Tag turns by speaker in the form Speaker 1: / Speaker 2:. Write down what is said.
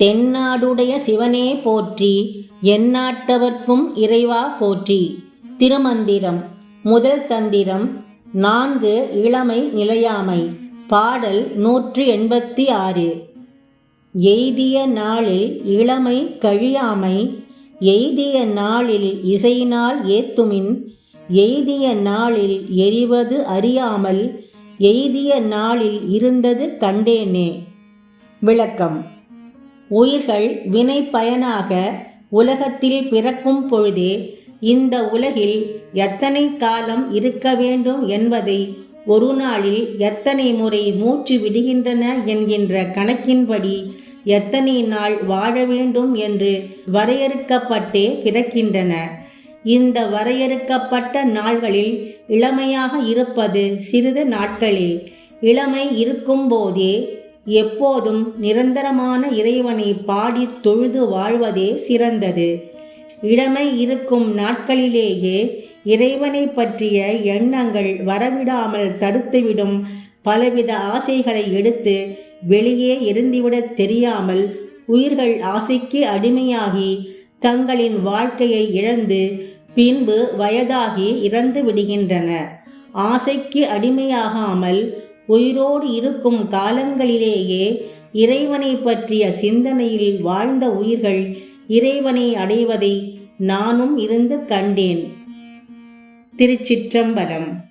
Speaker 1: தென்னாடுடைய சிவனே போற்றி எந்நாட்டவர்க்கும் இறைவா போற்றி. திருமந்திரம் முதல் தந்திரம் நான்கு இளமை நிலையாமை பாடல் நூற்று எண்பத்தி ஆறு எய்திய நாளில் இளமை கழியாமை எய்திய நாளில் இசையினால் ஏத்துமின் எய்திய நாளில் எரிவது அறியாமல் எய்திய நாளில் இருந்தது கண்டேனே. விளக்கம் உயிர்கள் வினை பயனாக உலகத்தில் பிறக்கும் பொழுதே இந்த உலகில் எத்தனை காலம் இருக்க வேண்டும் என்பதை ஒரு நாளில் எத்தனை முறை மூச்சு விடுகின்றன என்கின்ற கணக்கின்படி எத்தனை நாள் வாழ வேண்டும் என்று வரையறுக்கப்பட்டே பிறக்கின்றன. இந்த வரையறுக்கப்பட்ட நாள்களில் இளமையாக இருப்பது சிறிது நாட்களே. இளமை இருக்கும்போதே எப்போதும் நிரந்தரமான இறைவனை பாடி தொழுது வாழ்வதே சிறந்தது. இளமை இருக்கும் நாட்களிலேயே இறைவனை பற்றிய எண்ணங்கள் வரவிடாமல் தடுத்துவிடும் பலவித ஆசைகளை எடுத்து வெளியே எரிந்துவிடத் தெரியாமல் உயிர்கள் ஆசைக்கு அடிமையாகி தங்களின் வாழ்க்கையை இழந்து பின்பு வயதாகி இறந்து விடுகின்றன ஆசைக்கு அடிமையாகாமல் உயிரோடு இருக்கும் காலங்களிலேயே இறைவனை பற்றிய சிந்தனையில் வாழ்ந்த உயிர்கள் இறைவனை அடைவதை நானும் இருந்து கண்டேன். திருச்சிற்றம்பலம்